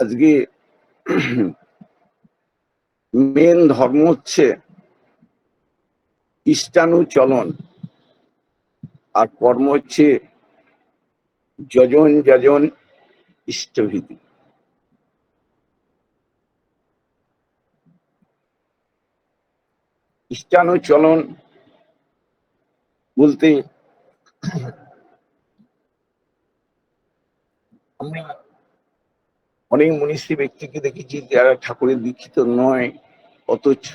আজকে মেন ধর্ম হচ্ছে ইষ্টানুচলন আর কর্ম হচ্ছে যজন যজন ইষ্টভীতি। ইষ্টানুচলন বলতে আমরা অনেক মনীষী ব্যক্তিকে দেখেছি যারা ঠাকুরের দীক্ষিত নয়, অথচ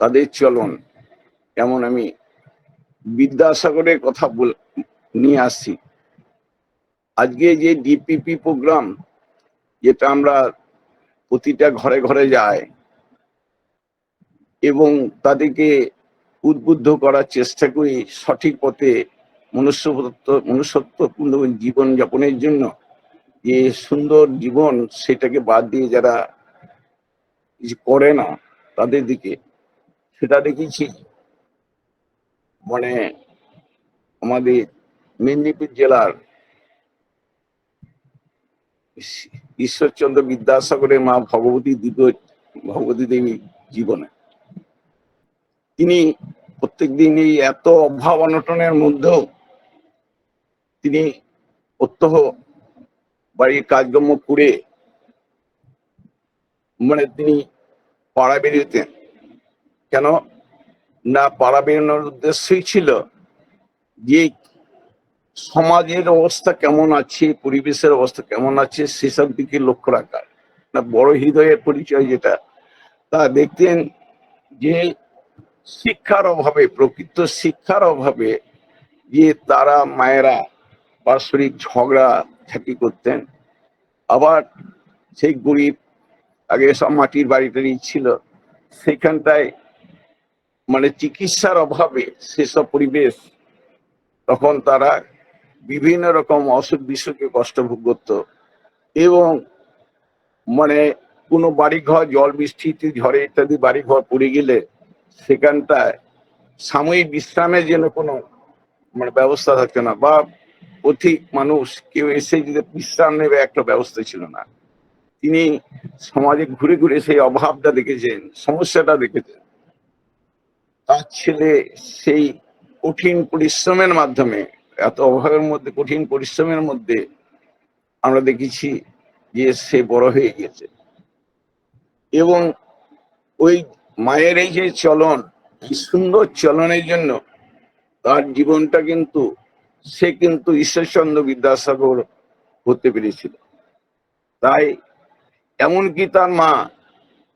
তাদের চলন। যেমন আমি বিদ্যাসাগরের কথা বল নিয়ে আসছি। আজকে যে ডিপিপি প্রোগ্রাম যেটা আমরা প্রতিটা ঘরে ঘরে যায় এবং তাদেরকে উদ্বুদ্ধ করার চেষ্টা করি সঠিক পথে মনুষ্যত্ব মনুষ্যত্বপূর্ণ জীবন যাপনের জন্য যে সুন্দর জীবন সেটাকে বাদ দিয়ে যারা কিছু করে না তাদের দিকে, সেটা দেখেছি। মানে আমাদের মেদিনীপুর জেলার ঈশ্বরচন্দ্র বিদ্যাসাগরের মা ভগবতী দ্বিতীয় ভগবতী দেবী জীবনে। তিনি প্রত্যেকদিন এই এত অভাব অনটনের মধ্যেও তিনি প্রত্যহ বাড়ির কাজকর্ম করে মানে তিনি পাড়া বেরিয়েতেন কেন? না, পাড়া বেরোনোর উদ্দেশ্যই ছিল যে সমাজের অবস্থা কেমন আছে, পরিবেশের অবস্থা কেমন আছে, সেসব দিকে লক্ষ্য রাখার না, বড় হৃদয়ের পরিচয় যেটা, তা দেখতেন যে শিক্ষার অভাবে, প্রকৃত শিক্ষার অভাবে যে তারা, মায়েরা পারস্পরিক ঝগড়া ঝাঁকি করতেন। আবার সেই গরিব, আগে সব মাটির বাড়ি টাড়ি ছিল, সেখানটায় মানে চিকিৎসার অভাবে সেসব পরিবেশ তখন তারা বিভিন্ন রকম অসুখ বিসুখে কষ্ট ভোগ করত এবং মানে কোনো বাড়িঘর, জল বৃষ্টিতে ঝড়ে ইত্যাদি বাড়িঘর পড়ে গেলে সেখানটায় সাময়িক বিশ্রামের জন্য কোনো মানে ব্যবস্থা থাকতো না বা অধিক মানুষ কেউ এসে যদি বিশ্রাম নেবে, একটা ব্যবস্থা ছিল না। তিনি সমাজে ঘুরে ঘুরে সেই অভাবটা দেখেছেন, সমস্যাটা দেখেছেন। তার ছেলে সেই কঠিন পরিশ্রমের মাধ্যমে, এত অভাবের মধ্যে, কঠিন পরিশ্রমের মধ্যে আমরা দেখেছি যে সে বড় হয়ে গেছে এবং ওই মায়ের এই যে চলন, এই সুন্দর চলনের জন্য তার জীবনটা কিন্তু সে কিন্তু ঈশ্বরচন্দ্র বিদ্যাসাগর হতে পেরেছিল। তাই এমনকি তার মা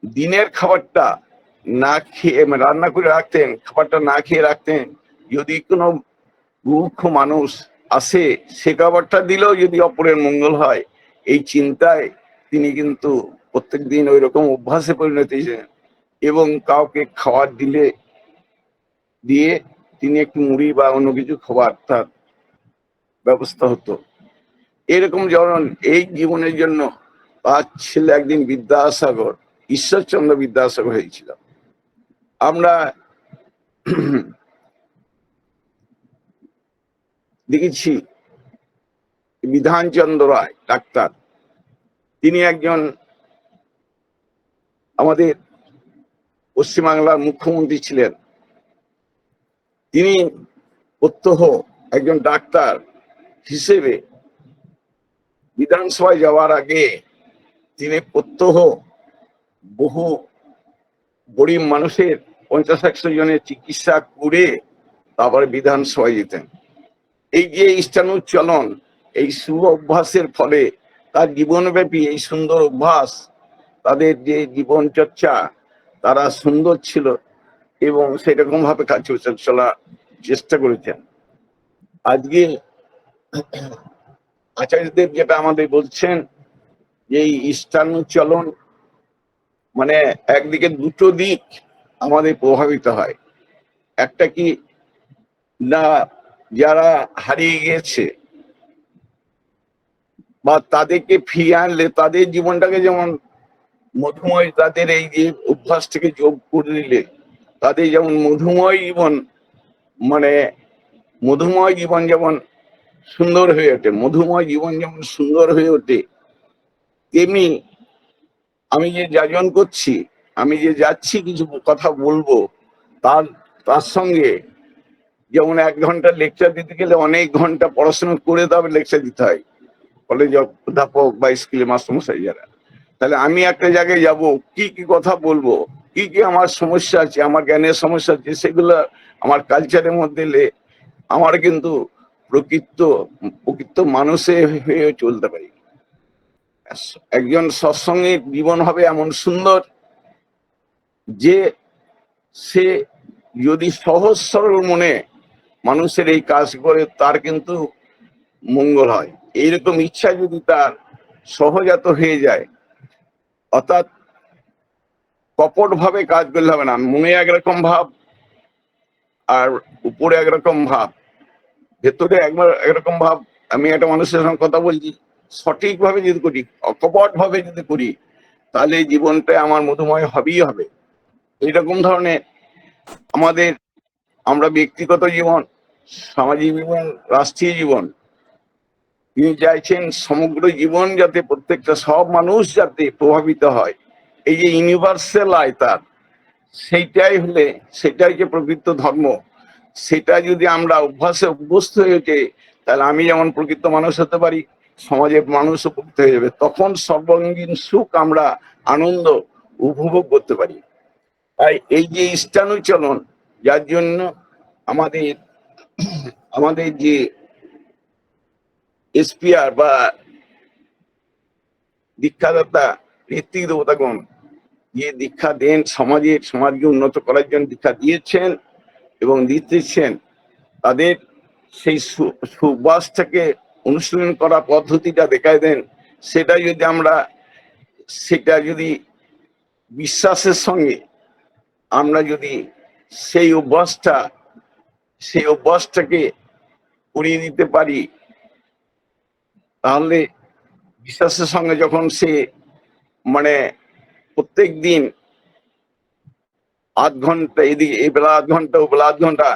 দিনের খাবারটা না খেয়ে মানে রান্না করে রাখতেন, খাবারটা না খেয়ে রাখতেন, যদি কোনো মুখ্য মানুষ আসে, সে খাবারটা দিলেও যদি অপরের মঙ্গল হয়, এই চিন্তায় তিনি কিন্তু প্রত্যেক দিন ওই রকম অভ্যাসে পরিণত হয়েছেন এবং কাউকে খাবার দিলে, দিয়ে তিনি একটু মুড়ি বা অন্য কিছু খাবার তার ব্যবস্থা হতো। এরকম যেমন এই জীবনের জন্য তার ছেলে একদিন বিদ্যাসাগর, ঈশ্বরচন্দ্র বিদ্যাসাগর হয়েছিল আমরা দেখেছি বিধানচন্দ্র রায়, ডাক্তার। তিনি একজন আমাদের পশ্চিমবাংলার মুখ্যমন্ত্রী ছিলেন। তিনি প্রত্যহ একজন ডাক্তার। হিসেবে বিধানসভায় যাওয়ার আগে তিনি প্রত্যহ বহু গরিব মানুষের পঞ্চাশ একশো জনের চিকিৎসা করে তারপরে বিধানসভায় যেতেন। এই যে ইষ্টানুচলন এই শুভ অভ্যাসের ফলে তার জীবনব্যাপী এই সুন্দর অভ্যাস, তাদের যে জীবন চর্চা তারা সুন্দর ছিল এবং সেরকম ভাবে কাজ চলা চেষ্টা করেছেন। আজকে আচার্যদেব যেটা আমাদের বলছেন, যে ইষ্টানুচলন মানে একদিকে দুটো দিক আমাদের প্রভাবিত হয়। একটা কি না যারা হারিয়ে গেছে বা তাদেরকে ফিরিয়ে আনলে তাদের জীবনটাকে যেমন মধুময় তাদের এই যে অভ্যাস থেকে যোগ করে দিলে তাদের যেমন মধুময় জীবন মানে মধুময় জীবন যেমন সুন্দর হয়ে ওঠে, মধুময় জীবন যেমন সুন্দর হয়ে ওঠে, তেমনি আমি যে যাজন করছি, আমি যে যাচ্ছি কিছু কথা বলব, তার তার সঙ্গে যেমন এক ঘণ্টা লেকচার দিতে গেলে অনেক ঘণ্টা পড়াশোনা করে তবে লেকচার দিতে হয় কলেজ অধ্যাপক বা স্কুলে মাস্টারমশাই যারা। তাহলে আমি একটা জায়গায় যাব, কি কি কথা বলব, কি কি আমার সমস্যা আছে, আমার জ্ঞানের সমস্যা আছে, সেগুলো আমার কালচারের মধ্যে আমার কিন্তু প্রকৃত প্রকৃত মানুষে হয়ে চলতে পারি। একজন সৎসঙ্গের জীবন হবে এমন সুন্দর যে সে যদি সহজ সরল মনে মানুষের এই কাজ করে, তার কিন্তু মঙ্গল হয়। এইরকম ইচ্ছা যদি তার সহজাত হয়ে যায়, অর্থাৎ কপট ভাবে কাজ করলে হবে না। মনে একরকম ভাব আর উপরে একরকম ভাব। ভেতরে একবার এরকম ভাব, আমি একটা মানুষের সঙ্গে কথা বলছি সঠিক ভাবে যদি করি অকপট ভাবে যদি করি, তাহলে জীবনটা আমার মধুময় হবেই হবে। এইরকম ধরনের আমাদের, আমরা ব্যক্তিগত জীবন, সামাজিক জীবন, রাষ্ট্রীয় জীবন, তিনি চাইছেন সমগ্র জীবন যাতে প্রত্যেকটা, সব মানুষ যাতে প্রভাবিত হয়। এই যে ইউনিভার্সাল আয় তার সেইটাই হলে, সেটাই যে প্রকৃত ধর্ম সেটা যদি আমরা অভ্যাসে অভ্যস্ত হয়ে ওঠে, তাহলে আমি যেমন প্রকৃত মানুষ হতে পারি সমাজের মানুষ উপকৃত হয়ে যাবে। তখন সর্বাঙ্গীন সুখ আমরা আনন্দ উপভোগ করতে পারি। তাই এই যে ইষ্টানুচলন, যার জন্য আমাদের আমাদের যে এসপিআর বা দীক্ষাদাতা, ঋত্বিক দেবতাগণ, যে দীক্ষা দেন, সমাজের, সমাজকে উন্নত করার জন্য দীক্ষা দিয়েছেন এবং দিতেছেন তাদের সেই সুবাসটাকে অনুশীলন করা পদ্ধতিটা দেখায় দেন। সেটা যদি আমরা, সেটা যদি বিশ্বাসের সঙ্গে আমরা যদি সেই অভ্যাসটা, সেই অভ্যাসটাকে করিয়ে দিতে পারি, তাহলে বিশ্বাসের সঙ্গে যখন সে মানে প্রত্যেক দিন আধ ঘণ্টা এদিকে, এই বেলা আধ ঘণ্টা, ও বেলা আধ ঘণ্টা।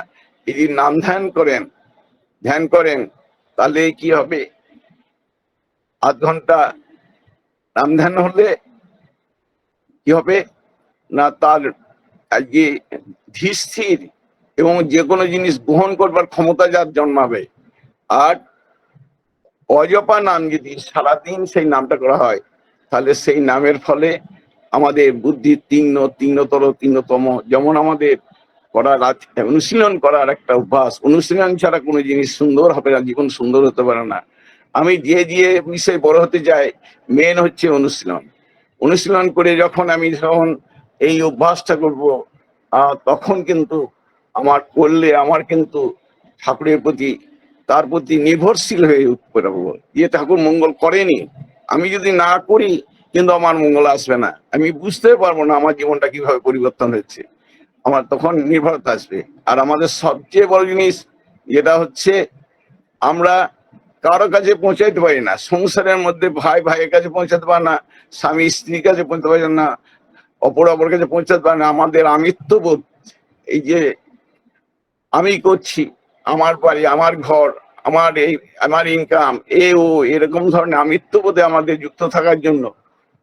যদি নাম ধ্যান করেন ধ্যান করেন, তাহলে কি হবে? আধ ঘণ্টা নাম ধ্যান হলে কি হবে? না, তার আজকে ধীর এবং যে কোনো জিনিস গ্রহণ করবার ক্ষমতা যার জন্মাবে। আর অজপা নাম যদি সারাদিন সেই নামটা করা হয়। তাহলে সেই নামের ফলে আমাদের বুদ্ধি তীর্ণ তীর্ণতর তীর্ণতম যেমন আমাদের করার অনুশীলন করার একটা অভ্যাস। অনুশীলন ছাড়া কোনো জিনিস সুন্দর হবে না, জীবন সুন্দর হতে পারে না। আমি যে যে বিষয়ে বড় হতে যাই মেন হচ্ছে অনুশীলন। অনুশীলন করে যখন আমি যখন এই অভ্যাসটা করব তখন কিন্তু আমার করলে আমার কিন্তু ঠাকুরের প্রতি, তার প্রতি নির্ভরশীল হয়ে উঠতে পারব। যে ঠাকুর মঙ্গল করেনি, আমি যদি না করি কিন্তু আমার মঙ্গল আসবে না। আমি বুঝতে পারব না আমার জীবনটা কীভাবে পরিবর্তন হচ্ছে। আমার তখন নির্ভরতা আসবে। আর আমাদের সবচেয়ে বড় জিনিস যেটা হচ্ছে, আমরা কারও কাছে পৌঁছাইতে পারি না। সংসারের মধ্যে ভাই ভাইয়ের কাছে পৌঁছাতে পারে না, স্বামী স্ত্রীর কাছে পৌঁছাতে পারে না, অপর অপর কাছে পৌঁছাতে পারে না। আমাদের আমিত্ববোধ, এই যে আমি করছি, আমার বাড়ি, আমার ঘর, আমার এই, আমার ইনকাম এ, ও, এরকম ধরনের আমিত্ববোধে আমাদের যুক্ত থাকার জন্য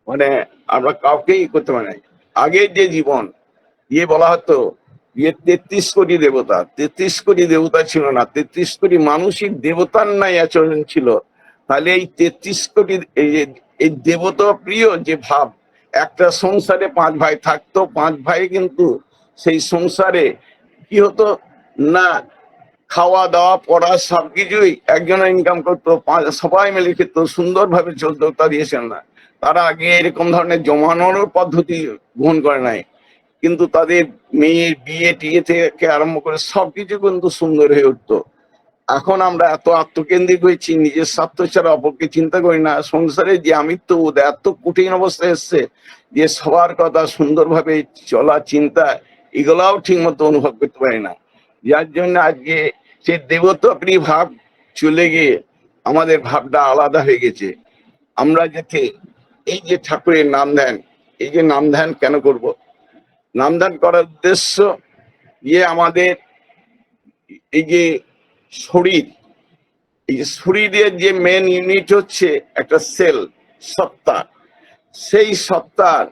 মানে আমরা কাউকেই করতে পারি না আগের যে জীবন ইয়ে বলা হতো ইয়ে তেত্রিশ কোটি দেবতা, তেত্রিশ কোটি দেবতা ছিল না, তেত্রিশ কোটি মানসিক দেবতার নাই আচরণ ছিল। তাহলে এই তেত্রিশ কোটি এই দেবতা প্রিয় যে ভাব, একটা সংসারে পাঁচ ভাই থাকতো, পাঁচ ভাই কিন্তু সেই সংসারে কি হতো? না খাওয়া, দাওয়া, পড়া, সবকিছুই একজনের ইনকাম করতো সবাই মিলে খেত সুন্দরভাবে চলতো, তা দিয়েছেন না। তারা আগে এরকম ধরনের জমানোর পদ্ধতি গ্রহণ করে নাই। কিন্তু তাদের মেয়ের বিয়ে, টিয়ে থেকে আরম্ভ করে সবকিছু কিন্তু সুন্দর হয়ে উঠতো। এখন আমরা এত আত্মকেন্দ্রিক হয়েছি, নিজের স্বার্থ ছাড়া অপরকে চিন্তা করি না। সংসারে যে আমিত্ব বোধ এত কঠিন অবস্থায় এসছে যে সবার কথা সুন্দরভাবে চলা, চিন্তা, এগুলাও ঠিক মতো অনুভব করতে পারি না। যার জন্য আজকে সে দেবতাপ্রী ভাব চলে গিয়ে আমাদের ভাবটা আলাদা হয়ে গেছে। আমরা যাতে এই যে ঠাকুরের নাম ধ্যান এই যে নাম ধ্যান কেন করব? নাম ধ্যান করার উদ্দেশ্য যে আমাদের এই যে শরীর, এই যে শরীরের যে মেন ইউনিট হচ্ছে একটা সেল সত্তা। সেই সত্তার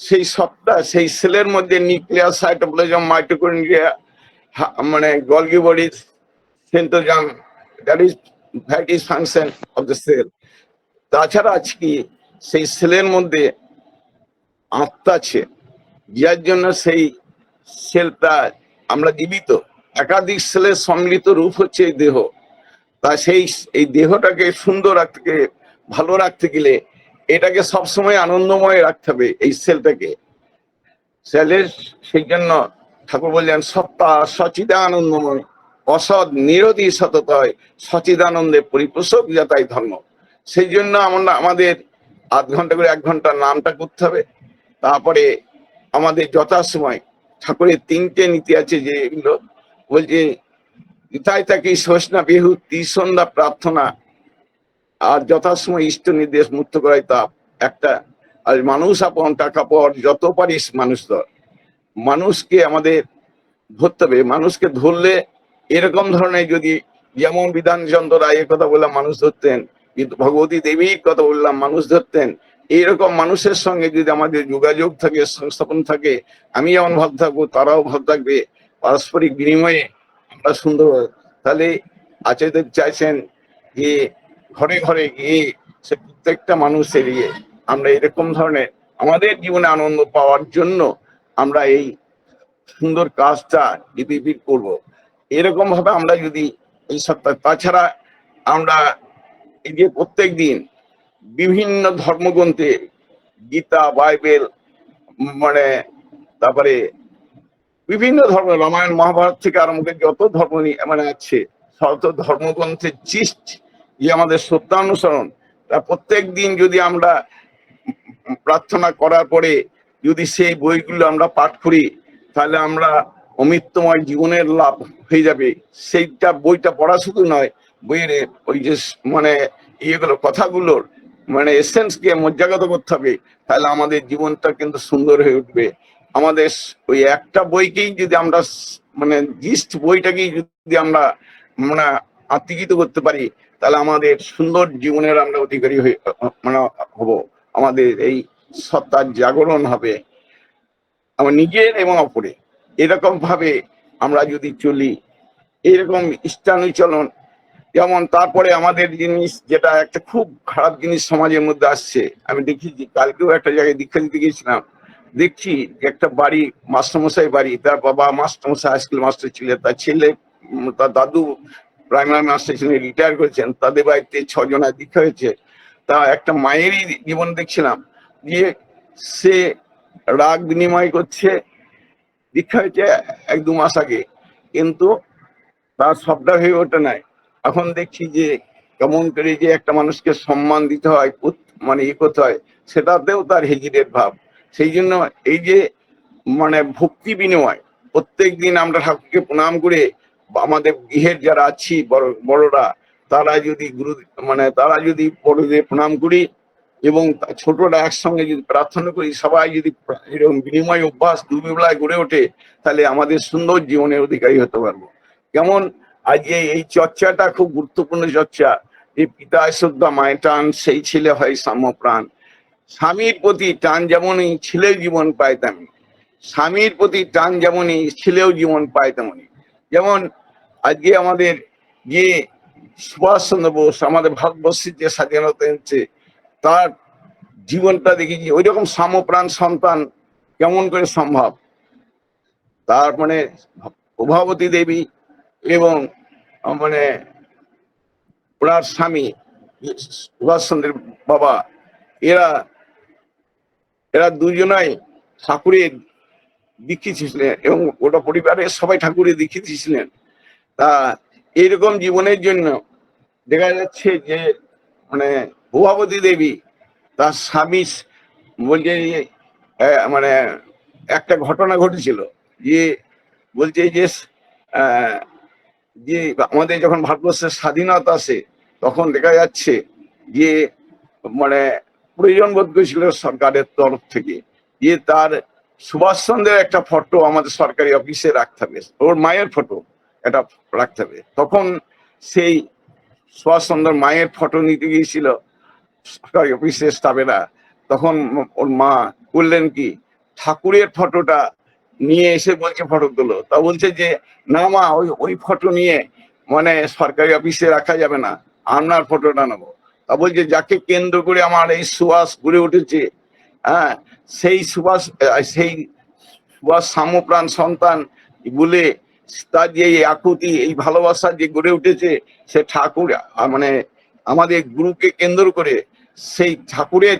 সেই সত্তা, সেই সেলের মধ্যে নিউক্লিয়ার সাইটোপ্লাজম মাইটোকন্ড্রিয়া মানে Golgi body centrosome that is that is function of the cell তাছাড়া আছে কি সেই সেলের মধ্যে আত্মা আছে, যার জন্য সেই সেলটা আমরা জীবিত। একাধিক সেলের সম্মিলিত রূপ হচ্ছে এই দেহ। তা সেই, এই দেহটাকে সুন্দর রাখতে ভালো রাখতে গেলে এটাকে সবসময় আনন্দময় রাখতে হবে এই সেলটাকে সেলের সেই জন্য ঠাকুর বললেন, সত্তা সচিদা আনন্দময় অসৎ নিরোধী সততয়, সচিদানন্দে পরিপোষক যাতাই ধর্ম। সেই জন্য আমরা, আমাদের আধ ঘণ্টা করে এক ঘণ্টা নামটা করতে হবে। তারপরে আমাদের যথাসময় ঠাকুরের তিনটে নীতি আছে যে এগুলো। বলছে তাই তাকে সোষনা বেহু ত্রিসন্ধ্যা প্রার্থনা। আর যথাসময় ইষ্ট নির্দেশ মুক্ত করাই তা একটা, আর মানুষ আপন টাকা পর যত পারিস মানুষ ধর। মানুষকে আমাদের ধরতে হবে। মানুষকে ধরলে এরকম ধরনের যদি যেমন বিধানচন্দ্র রায়ের কথা বললাম, মানুষ ধরতেন ভগবতী দেবীর কথা বললাম, মানুষ ধরতেন, এইরকম মানুষের সঙ্গে যদি আমাদের যোগাযোগ থাকে, সংস্থাপন থাকে, আমি যেমন ভাব থাকব, তারাও ভাব থাকবে, পারস্পরিক বিনিময়ে আমরা সুন্দর তাহলে আচার্যদেব চাইছেন যে ঘরে ঘরে গিয়ে সে প্রত্যেকটা মানুষের ইয়ে আমরা এরকম ধরনের আমাদের জীবনে আনন্দ পাওয়ার জন্য আমরা এই সুন্দর কাজটা রিপিট করব। এরকম ভাবে আমরা যদি এই সপ্তাহ, তাছাড়া আমরা এই যে প্রত্যেক দিন বিভিন্ন ধর্মগ্রন্থে গীতা, বাইবেল মানে তারপরে বিভিন্ন ধর্ম, রামায়ণ, মহাভারত থেকে আরম্ভ করে যত ধর্ম নিয়ে মানে আছে শত ধর্মগ্রন্থের চিস্ট যে আমাদের সত্যানুসরণ তা প্রত্যেক দিন যদি আমরা প্রার্থনা করার পরে যদি সেই বইগুলো আমরা পাঠ করি, তাহলে আমরা অমৃত্যময় জীবনের লাভ হয়ে যাবে। সেইটা বইটা পড়া শুধু নয়, বইয়ের ওই যে মানে ইয়েগুলো কথাগুলোর মানে এসেন্সকে মজ্জাগত করতে হবে। তাহলে আমাদের জীবনটা কিন্তু সুন্দর হয়ে উঠবে। আমাদের ওই একটা বইকেই যদি আমরা মানে জিস্ট বইটাকেই যদি আমরা মানে আত্মীকৃত করতে পারি, তাহলে আমাদের সুন্দর জীবনের আমরা অধিকারী হয়ে মানে হব। আমাদের এই সত্তার জাগরণ হবে। আমার নিজের এবং অপরে এরকম ভাবে আমরা যদি চলি, এরকম ইষ্টানুচলন যেমন তারপরে আমাদের জিনিস যেটা একটা খুব খারাপ জিনিস সমাজের মধ্যে আসছে। আমি দেখেছি, কালকেও একটা জায়গায় দীক্ষা দিতে গেছিলাম দেখছি একটা বাড়ি মাস্টারমশাই বাড়ি, তার বাবা মাস্টারমশাই হাই স্কুল মাস্টার ছিলেন, তার ছেলে, তার দাদু প্রাইমারি মাস্টার ছিলেন রিটায়ার করেছেন, তাদের বাড়িতে ছজনের দীক্ষা হয়েছে। তা একটা মায়েরই জীবন দেখছিলাম। যে সে রাগ বিনিময় করছে। দীক্ষা হয়েছে এক দু মাস আগে। কিন্তু তার সবটা হয়ে ওঠে নাই। এখন দেখছি যে কেমন করে যে একটা মানুষকে সম্মান দিতে হয় মানে ইয়ে করতে হয়, সেটাতেও তার হেজিরের ভাব। সেই জন্য এই যে মানে ভক্তি বিনিময়, প্রত্যেক দিন আমরা ঠাকুরকে প্রণাম করে আমাদের গৃহের যারা আছি, বড় বড়রা, তারা যদি গুরু মানে তারা যদি বড়দের প্রণাম করি এবং ছোটরা একসঙ্গে যদি প্রার্থনা করি, সবাই যদি এরকম বিনিময় অভ্যাস দুবেলায় গড়ে ওঠে, তাহলে আমাদের সুন্দর জীবনের অধিকারী হতে পারব। যেমন আজকে এই চর্চাটা খুব গুরুত্বপূর্ণ চর্চা। যে পিতা শ্রদ্ধা, মায়ের টান, সেই ছেলে হয় সাম্য প্রাণ স্বামীর প্রতি টান যেমনই ছেলেও জীবন পায় তেমনি। স্বামীর প্রতি টান যেমনই ছেলেও জীবন পায় তেমনি। যেমন আজকে আমাদের যে সুভাষচন্দ্র বোস, আমাদের ভারতবর্ষের যে স্বাধীনতা এনেছে তার জীবনটা দেখেছি ওই রকম সামপ্রাণ সন্তান কেমন করে সম্ভব? তার মানে প্রভাবতী দেবী এবং মানে ওনার স্বামী, সুভাষচন্দ্রের বাবা, এরা এরা দুজনাই ঠাকুরের দীক্ষিত ছিলেন এবং ওটা পরিবারের সবাই ঠাকুরের দীক্ষিত ছিলেন তা এইরকম জীবনের জন্য দেখা যাচ্ছে যে মানে ভুবাবতী দেবী, তার স্বামী বলছে মানে একটা ঘটনা ঘটেছিল। যে বলছে যে যে আমাদের যখন ভারতবর্ষের স্বাধীনতা আসে তখন দেখা যাচ্ছে যে মানে প্রয়োজন বোধ করেছিল সরকারের তরফ থেকে। যে তার সুভাষচন্দ্রের একটা ফটো আমাদের সরকারি অফিসে রাখতে হবে। ওর মায়ের ফটো এটা রাখতে হবে। তখন সেই সুভাষচন্দ্র মায়ের ফটো নিতে গিয়েছিল। সরকারি অফিসের স্টাফেরা তখন ওর মা বললেন কি, ঠাকুরের ফটোটা নিয়ে এসে বলছে ফটো তোলো তা বলছে যে, না মা, ওই ওই ফটো নিয়ে মানে সরকারি অফিসে রাখা যাবে না। আপনার ফটোটা নেব। তা বলছে, যাকে কেন্দ্র করে আমার এই সুবাস গড়ে উঠেছে হ্যাঁ সেই সুবাস সেই সুবাস সামপ্রাণ সন্তান বলে তার যে এই আকুতি, এই ভালোবাসা যে গড়ে উঠেছে, সে ঠাকুর মানে আমাদের গুরুকে কেন্দ্র করে সেই ঠাকুরের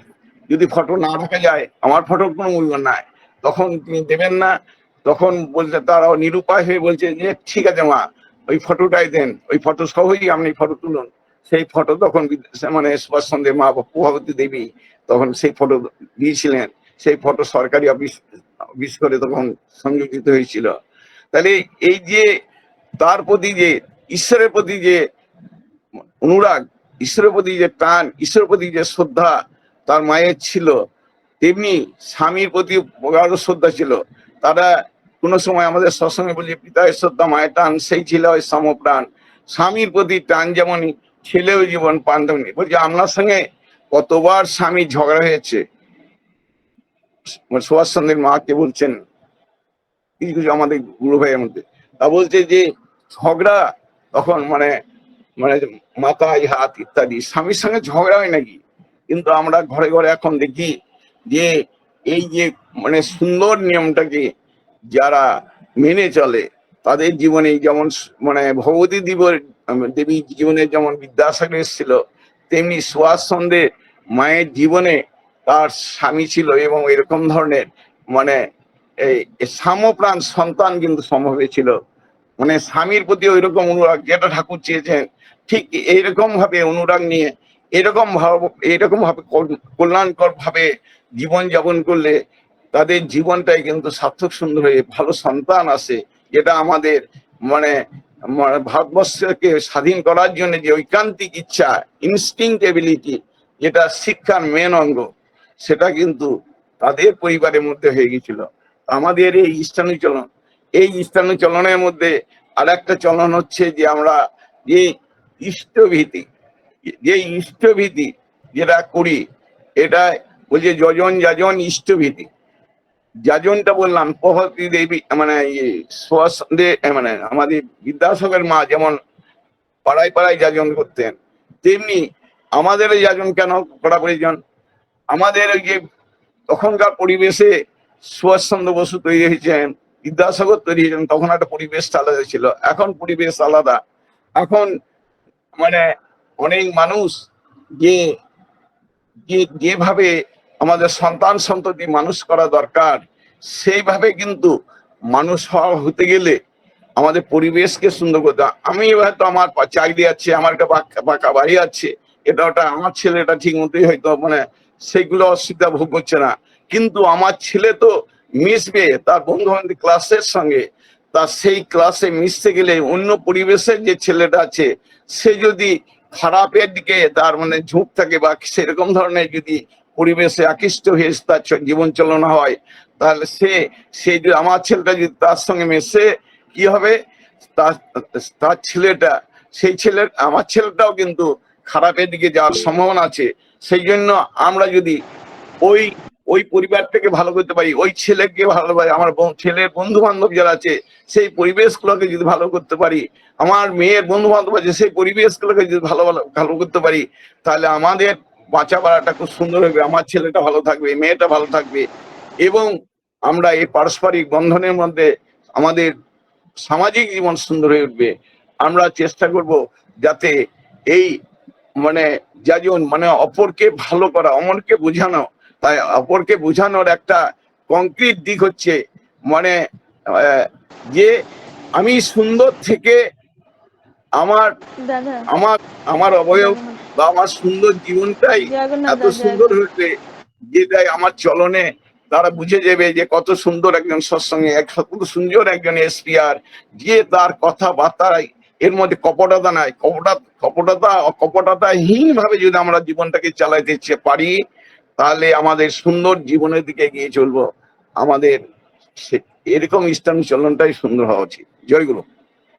যদি ফটো না রাখা যায়, আমার ফটোর কোনো মূল্য নাই। তখন তিনি দেবেন না। তখন বলছে তারা নিরুপায় হয়ে বলছে যে, ঠিক আছে মা, ওই ফটোটাই দেন। ওই ফটো সহই আপনি ফটো তুলুন। সেই ফটো তখন মানে সুভাষ চন্দ্রের মা প্রভাবতী দেবী তখন সেই ফটো দিয়েছিলেন। সেই ফটো সরকারি অফিস অফিস করে তখন সংযোজিত হয়েছিল। তাহলে এই যে, তার প্রতি যে, ঈশ্বরের প্রতি যে অনুরাগ ঈশ্বরের প্রতি যে টান ঈশ্বরের প্রতি যে শ্রদ্ধা তার মায়ের ছিল, তেমনি স্বামীর প্রতি প্রগাঢ় শ্রদ্ধা ছিল। তারা কোনো সময় আমাদের সৎসঙ্গে বলি পিতায় শ্রদ্ধা, মায়ের টান সেই ছিল সমপ্রাণ স্বামীর প্রতি টান যেমনই ছেলেও জীবন পান তেমনি। বলছি, আপনার সঙ্গে কতবার স্বামী ঝগড়া হয়েছে? সুভাষ চন্দ্রের মাকে বলছেন কিছু কিছু আমাদের গুরু ভাইয়ের মধ্যে। তা বলছে যে ঝগড়া তখন মানে মানে মাথায় হাত ইত্যাদি। স্বামীর সঙ্গে ঝগড়া হয় নাকি? কিন্তু আমরা ঘরে ঘরে এখন দেখি যে এই যে মানে সুন্দর নিয়মটাকে যারা মেনে চলে, তাদের জীবনে যেমন মানে ভগবতী দেবর দেবী জীবনে যেমন বিদ্যাসাগর এসেছিল, তেমনি সুভাষ চন্দ্রের মায়ের জীবনে তার স্বামী ছিল এবং এরকম ধরনের মানে এই সামপ্রাণ সন্তান কিন্তু সম্ভব হয়েছিল। মানে স্বামীর প্রতি ওই রকম অনুরাগ যেটা ঠাকুর চেয়েছেন ঠিক এইরকম ভাবে অনুরাগ নিয়ে, এরকম ভাব, এরকম ভাবে কল্যাণকর ভাবে জীবন যাপন করলে তাদের জীবনটাই কিন্তু সার্থক সুন্দর হয়ে, ভালো সন্তান আসে। যেটা আমাদের মানে মানে ভারতবর্ষকে স্বাধীন করার জন্য যে ঐকান্তিক ইচ্ছা ইনস্টিংক্ট এবিলিটি যেটা শিক্ষার মেন অঙ্গ, সেটা কিন্তু তাদের পরিবারের মধ্যে হয়ে গেছিল আমাদের এই ইষ্টানু চলন, এই ইষ্টানু চলনের মধ্যে আর একটা চলন হচ্ছে যে আমরা যে ইষ্টভীতি, যে ইষ্টভীতি যেটা করি, এটা বলছে যজন যাজন ইষ্টভীতি। যাজনটা বললাম প্রভাতী দেবী মানে মানে আমাদের বিদ্যাসাগর মা যেমন পাড়ায় পাড়ায় যাজন করতেন, তেমনি আমাদের যাজন কেন করা প্রয়োজন? আমাদের ওই যে তখনকার পরিবেশে সুভাষচন্দ্র বসু তৈরি হয়েছেন, বিদ্যাসাগর তৈরি হয়েছেন, তখন একটা পরিবেশ আলাদা ছিল, এখন পরিবেশ আলাদা। এখন মানে অনেক মানুষ যে যেভাবে আমাদের সন্তান সন্ততি মানুষ করা দরকার, সেইভাবে কিন্তু মানুষ হওয়া হতে গেলে আমাদের পরিবেশকে সুন্দর করতে। আমি হয়তো আমার চাকরি আছে, আমার একটা পাকা- বাড়ি আছে, এটা ওটা আমার ছেলেটা ঠিক মতোই হয়তো মানে সেগুলো অসুবিধা ভোগ করছে না কিন্তু আমার ছেলে তো মিশবে, তার বন্ধু বান্ধব ক্লাসের সঙ্গে তার সেই ক্লাসে মিশতে গেলে অন্য পরিবেশের যে ছেলেটা আছে সে যদি খারাপের দিকে তার মানে ঝোঁক থাকে বা সেরকম ধরনের যদি পরিবেশে আকৃষ্ট হয়ে তার জীবন চালনা হয়, তাহলে সে সে যদি, আমার ছেলেটা যদি তার সঙ্গে মেশে, কি হবে? তার তার ছেলেটা, সেই ছেলের, আমার ছেলেটাও কিন্তু খারাপের দিকে যাওয়ার সম্ভাবনা আছে। সেই জন্য আমরা যদি ওই ওই পরিবারটাকে ভালো করতে পারি, ওই ছেলেকে ভালো পারি, আমার ছেলের বন্ধু বান্ধব যারা আছে, সেই পরিবেশগুলোকে যদি ভালো করতে পারি, আমার মেয়ের বন্ধু বান্ধব আছে, সেই পরিবেশগুলোকে যদি ভালো ভালো ভালো করতে পারি, তাহলে আমাদের বাঁচা বাড়াটা খুব সুন্দর হবে, আমার ছেলেটা ভালো থাকবে, মেয়েটা ভালো থাকবে এবং আমরা এই পারস্পরিক বন্ধনের মধ্যে আমাদের সামাজিক জীবন সুন্দর হয়ে উঠবে। আমরা চেষ্টা করব যাতে এই মানে যাজন মানে অপরকে ভালো করা, অমরকে বোঝানো তাই অপরকে বোঝানোর একটা কংক্রিট দিক হচ্ছে মানে যে আমি সুন্দর থেকে আমার আমার আমার অবয়ব বা আমার সুন্দর জীবনটাই এত সুন্দর হয়েছে যেটাই আমার চলনে তারা বুঝে যাবে যে কত সুন্দর একজন সৎসঙ্গে কত সুন্দর একজন এসপিআর যে তার কথাবার্তায় এর মধ্যে কপটতা নাই। কপটা কপটতা কপটতাহীন ভাবে যদি আমরা জীবনটাকে চালাইতে পারি তাহলে আমাদের সুন্দর জীবনের দিকে এগিয়ে চলবো। আমাদের এরকম ইসলাম চলনটাই সুন্দর হওয়া উচিত। জয় গুরু।